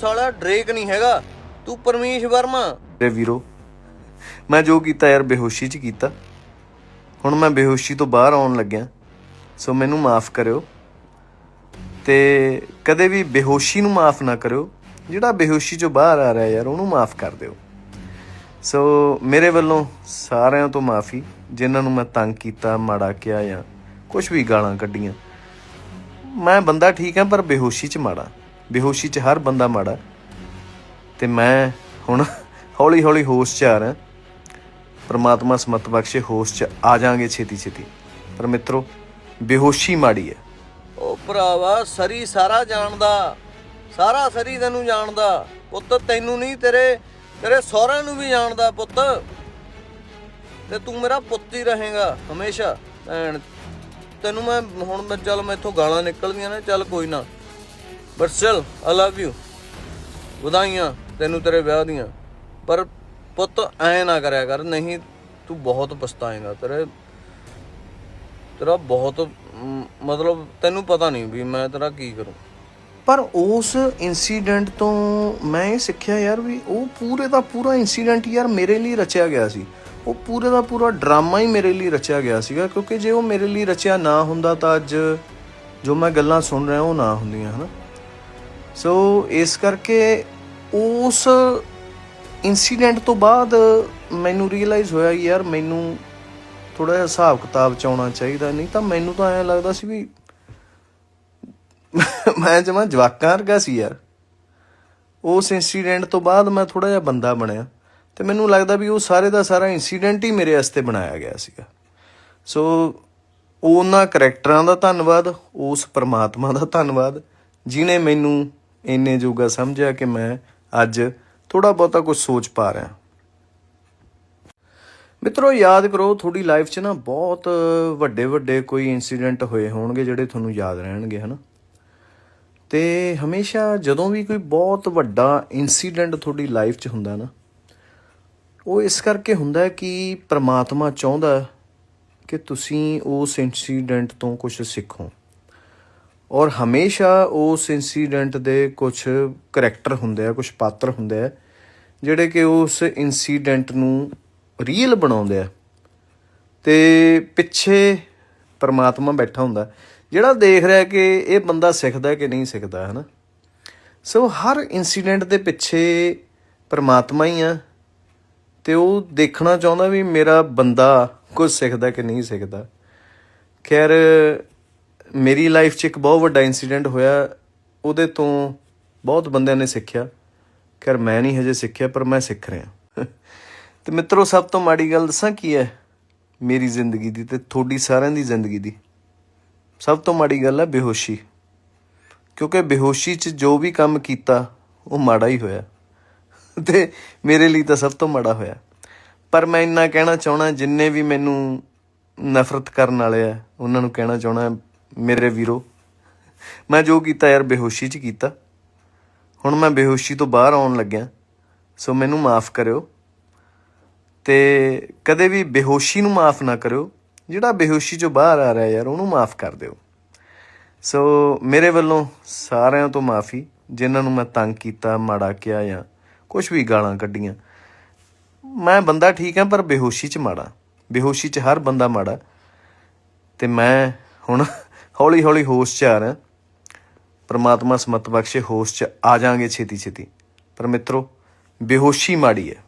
ਸਾਲਾ ਡਰੇਕ ਨਹੀਂ ਹੈਗਾ। ਤੂੰ ਪਰਮੇਸ਼ ਵਰਮਾ। ਮੇਰੇ ਵੀਰੋ, ਮੈਂ ਜੋ ਕੀਤਾ ਯਾਰ ਬੇਹੋਸ਼ੀ 'ਚ ਕੀਤਾ। ਹੁਣ ਮੈਂ ਬੇਹੋਸ਼ੀ ਤੋਂ ਬਾਹਰ ਆਉਣ ਲੱਗਿਆ। ਸੋ ਮੈਨੂੰ ਮਾਫ ਕਰਿਓ। ਤੇ ਕਦੇ ਵੀ ਬੇਹੋਸ਼ੀ ਨੂੰ ਮਾਫ ਨਾ ਕਰਿਓ। ਜਿਹੜਾ ਬੇਹੋਸ਼ੀ 'ਚੋਂ ਬਾਹਰ ਆ ਰਿਹਾ ਯਾਰ, ਉਹਨੂੰ ਮਾਫ ਕਰ ਦਿਓ। ਸੋ ਮੇਰੇ ਵੱਲੋਂ ਸਾਰਿਆਂ ਤੋਂ ਮਾਫੀ, ਜਿਨ੍ਹਾਂ ਨੂੰ ਮੈਂ ਤੰਗ ਕੀਤਾ, ਮਾੜਾ ਕਿਹਾ ਜਾਂ ਕੁਝ ਵੀ ਗਾਲਾਂ ਕੱਢੀਆਂ। ਮੈਂ ਬੰਦਾ ਠੀਕ ਹਾਂ, ਪਰ ਬੇਹੋਸ਼ੀ 'ਚ ਮਾੜਾ। ਬੇਹੋਸ਼ੀ 'ਚ ਹਰ ਬੰਦਾ ਮਾੜਾ। ਤੇ ਮੈਂ ਹੁਣ ਹੌਲੀ ਹੌਲੀ ਹੋਸ਼ 'ਚ ਆ ਰਿਹਾ। ਪਰਮਾਤਮਾ ਸਮਤ ਬਖਸ਼ੇ ਹੋਸ਼ 'ਚ ਆ ਜਾਾਂਗੇ ਛੇਤੀ ਛੇਤੀ। ਪਰ ਮਿੱਤਰੋ, ਬੇਹੋਸ਼ੀ ਮਾੜੀ ਹੈ। ਉਹ ਭਰਾਵਾ, ਸਰੀ ਸਾਰਾ ਜਾਣਦਾ। ਸਾਰਾ ਸਰੀ ਤੈਨੂੰ ਜਾਣਦਾ। ਪੁੱਤ, ਤੈਨੂੰ ਨਹੀਂ, ਤੇਰੇ ਤੇਰੇ ਸਹੁਰਿਆਂ ਨੂੰ ਵੀ ਜਾਣਦਾ ਪੁੱਤ। ਤੇ ਤੂੰ ਮੇਰਾ ਪੁੱਤ ਹੀ ਰਹੇਗਾ ਹਮੇਸ਼ਾ। ਭੈਣ, ਤੈਨੂੰ ਮੈਂ ਹੁਣ ਮੈਂ ਚੱਲ ਮੈਥੋਂ ਗਾਲਾਂ ਨਿਕਲਦੀਆਂ ਨੇ, ਚੱਲ ਕੋਈ ਨਾ। But still I love you ਵਧਾਈਆਂ, ਤੈਨੂੰ ਤੇਰੇ ਵਿਆਹ ਦੀਆਂ। ਪਰ ਪੁੱਤ, ਐ ਨਾ ਕਰਿਆ ਕਰ, ਨਹੀਂ, ਤੂੰ ਬਹੁਤ ਪਛਤਾਏਗਾ। ਤੇਰੇ, ਤੇਰਾ ਬਹੁਤ ਮਤਲਬ ਤੈਨੂੰ ਪਤਾ ਨਹੀਂ ਵੀ ਮੈਂ ਤੇਰਾ ਕੀ ਕਰੂੰ। ਪਰ ਉਸ ਇਨਸੀਡੈਂਟ ਤੋਂ ਮੈਂ ਇਹ ਸਿੱਖਿਆ ਯਾਰ ਵੀ ਉਹ ਪੂਰੇ ਦਾ ਪੂਰਾ ਇਨਸੀਡੈਂਟ ਯਾਰ ਮੇਰੇ ਲਈ ਰਚਿਆ ਗਿਆ ਸੀ। ਉਹ ਪੂਰੇ ਦਾ ਪੂਰਾ ਡਰਾਮਾ ਹੀ ਮੇਰੇ ਲਈ ਰਚਿਆ ਗਿਆ ਸੀਗਾ, ਕਿਉਂਕਿ ਜੇ ਉਹ ਮੇਰੇ ਲਈ ਰਚਿਆ ਨਾ ਹੁੰਦਾ ਤਾਂ ਅੱਜ ਜੋ ਮੈਂ ਗੱਲਾਂ ਸੁਣ ਰਿਹਾ ਉਹ ਨਾ ਹੁੰਦੀਆਂ, ਹਨਾ? ਸੋ ਇਸ ਕਰਕੇ ਉਸ ਇਨਸੀਡੈਂਟ ਤੋਂ ਬਾਅਦ ਮੈਨੂੰ ਰੀਅਲਾਈਜ਼ ਹੋਇਆ ਯਾਰ ਮੈਨੂੰ ਥੋੜਾ ਜਿਹਾ ਹਿਸਾਬ ਕਿਤਾਬ ਚ ਆਉਣਾ ਚਾਹੀਦਾ। ਨਹੀਂ ਤਾਂ ਮੈਨੂੰ ਤਾਂ ਐਂ ਲੱਗਦਾ ਸੀ ਵੀ ਮੈਂ ਜਮਾ ਜਵਾਕਾਂ ਵਰਗਾ ਸੀ ਯਾਰ। ਉਸ ਇਨਸੀਡੈਂਟ ਤੋਂ ਬਾਅਦ ਮੈਂ ਥੋੜਾ ਜਿਹਾ ਬੰਦਾ ਬਣਿਆ ਤੇ ਮੈਨੂੰ ਲੱਗਦਾ ਵੀ ਉਹ ਸਾਰੇ ਦਾ ਸਾਰਾ ਇਨਸੀਡੈਂਟ ਹੀ ਮੇਰੇ ਵਾਸਤੇ ਬਣਾਇਆ ਗਿਆ ਸੀਗਾ। ਸੋ ਉਹਨਾਂ ਕਰੈਕਟਰਾਂ ਦਾ ਧੰਨਵਾਦ, ਉਸ ਪਰਮਾਤਮਾ ਦਾ ਧੰਨਵਾਦ ਜਿਨੇ ਮੈਨੂੰ ਇੰਨੇ ਜੋਗਾ ਸਮਝਿਆ ਕਿ ਮੈਂ ਅੱਜ ਥੋੜਾ ਬਹੁਤਾ ਕੁਝ ਸੋਚ ਪਾ ਰਿਹਾ। ਮਿੱਤਰੋ, ਯਾਦ ਕਰੋ, ਤੁਹਾਡੀ ਲਾਈਫ 'ਚ ਨਾ ਬਹੁਤ ਵੱਡੇ ਵੱਡੇ ਕੋਈ ਇਨਸੀਡੈਂਟ ਹੋਏ ਹੋਣਗੇ ਜਿਹੜੇ ਤੁਹਾਨੂੰ ਯਾਦ ਰਹਿਣਗੇ, ਹਨਾ? ਤੇ ਹਮੇਸ਼ਾ ਜਦੋਂ ਵੀ ਕੋਈ ਬਹੁਤ ਵੱਡਾ ਇਨਸੀਡੈਂਟ ਤੁਹਾਡੀ ਲਾਈਫ 'ਚ ਹੁੰਦਾ ਨਾ, ਉਹ ਇਸ ਕਰਕੇ ਹੁੰਦਾ ਕਿ ਪ੍ਰਮਾਤਮਾ ਚਾਹੁੰਦਾ ਕਿ ਤੁਸੀਂ ਉਸ ਇਨਸੀਡੈਂਟ ਤੋਂ ਕੁਝ ਸਿੱਖੋ। ਔਰ ਹਮੇਸ਼ਾ ਉਸ ਇਨਸੀਡੈਂਟ ਦੇ ਕੁਝ ਕਰੈਕਟਰ ਹੁੰਦੇ ਆ ਕੁਝ ਪਾਤਰ ਹੁੰਦੇ ਆ, ਜਿਹੜੇ ਕਿ ਉਸ ਇਨਸੀਡੈਂਟ ਨੂੰ ਰੀਅਲ ਬਣਾਉਂਦੇ ਆ। ਤੇ ਪਿੱਛੇ ਪਰਮਾਤਮਾ ਬੈਠਾ ਹੁੰਦਾ, ਜਿਹੜਾ ਦੇਖ ਰਿਹਾ ਕਿ ਇਹ ਬੰਦਾ ਸਿੱਖਦਾ ਕਿ ਨਹੀਂ ਸਿੱਖਦਾ, ਹਨਾ? ਸੋ ਹਰ ਇਨਸੀਡੈਂਟ ਦੇ ਪਿੱਛੇ ਪਰਮਾਤਮਾ ਹੀ ਆ, ਤੇ ਉਹ ਦੇਖਣਾ ਚਾਹੁੰਦਾ ਵੀ ਮੇਰਾ ਬੰਦਾ ਕੁਝ ਸਿੱਖਦਾ ਕਿ ਨਹੀਂ ਸਿੱਖਦਾ। ਖੈਰ ਮੇਰੀ ਲਾਈਫ 'ਚ ਇੱਕ ਬਹੁਤ ਵੱਡਾ ਇਨਸੀਡੈਂਟ ਹੋਇਆ। ਉਹਦੇ ਤੋਂ ਬਹੁਤ ਬੰਦਿਆਂ ਨੇ ਸਿੱਖਿਆ। ਖੈਰ, ਮੈਂ ਨਹੀਂ ਹਜੇ ਸਿੱਖਿਆ, ਪਰ ਮੈਂ ਸਿੱਖ ਰਿਹਾ। ਤੇ ਮਿੱਤਰੋ, ਸਭ ਤੋਂ ਮਾੜੀ ਗੱਲ ਦੱਸਾਂ ਕੀ ਹੈ? ਮੇਰੀ ਜ਼ਿੰਦਗੀ ਦੀ ਤੇ ਤੁਹਾਡੀ ਸਾਰਿਆਂ ਦੀ ਜ਼ਿੰਦਗੀ ਦੀ। ਸਭ ਤੋਂ ਮਾੜੀ ਗੱਲ ਹੈ ਬੇਹੋਸ਼ੀ। ਕਿਉਂਕਿ ਬੇਹੋਸ਼ੀ 'ਚ ਜੋ ਵੀ ਕੰਮ ਕੀਤਾ, ਉਹ ਮਾੜਾ ਹੀ ਹੋਇਆ। ਤੇ ਮੇਰੇ ਲਈ ਤਾਂ ਸਭ ਤੋਂ ਮਾੜਾ ਹੋਇਆ। ਪਰ ਮੈਂ ਇੰਨਾ ਕਹਿਣਾ ਚਾਹਣਾ ਜਿੰਨੇ ਵੀ ਮੈਨੂੰ ਨਫ਼ਰਤ ਕਰਨ ਵਾਲੇ ਆ, ਉਹਨਾਂ ਨੂੰ ਕਹਿਣਾ ਚਾਹਣਾ ਮੇਰੇ ਵੀਰੋ। ਮੈਂ ਜੋ ਕੀਤਾ ਯਾਰ, ਬੇਹੋਸ਼ੀ 'ਚ ਕੀਤਾ। ਹੁਣ ਮੈਂ ਬੇਹੋਸ਼ੀ ਤੋਂ ਬਾਹਰ ਆਉਣ ਲੱਗਿਆ। ਸੋ ਮੈਨੂੰ ਮਾਫ ਕਰਿਓ। ਤੇ ਕਦੇ ਵੀ ਬੇਹੋਸ਼ੀ ਨੂੰ ਮਾਫ ਨਾ ਕਰਿਓ। ਜਿਹੜਾ ਬੇਹੋਸ਼ੀ 'ਚੋਂ ਬਾਹਰ ਆ ਰਿਹਾ ਯਾਰ, ਉਹਨੂੰ ਮਾਫ ਕਰ ਦਿਓ। ਸੋ ਮੇਰੇ ਵੱਲੋਂ ਸਾਰਿਆਂ ਤੋਂ ਮਾਫੀ, ਜਿਨ੍ਹਾਂ ਨੂੰ ਮੈਂ ਤੰਗ ਕੀਤਾ, ਮਾੜਾ ਕਿਹਾ ਜਾਂ ਕੁਝ ਵੀ ਗਾਲਾਂ ਕੱਢੀਆਂ। ਮੈਂ ਬੰਦਾ ਠੀਕ ਹਾਂ, ਪਰ ਬੇਹੋਸ਼ੀ 'ਚ ਮਾੜਾ। ਬੇਹੋਸ਼ੀ 'ਚ ਹਰ ਬੰਦਾ ਮਾੜਾ। ਤੇ ਮੈਂ ਹੁਣ ਹੌਲੀ ਹੌਲੀ ਹੋਸ਼ 'ਚ ਆ ਰਿਹਾ ਪ੍ਰਮਾਤਮਾ ਸਮਤ ਬਖਸ਼ੇ, ਹੋਸ਼ 'ਚ ਆ ਜਾਾਂਗੇ ਛੇਤੀ ਛੇਤੀ ਪਰ ਮਿੱਤਰੋ, ਬੇਹੋਸ਼ੀ ਮਾੜੀ ਹੈ।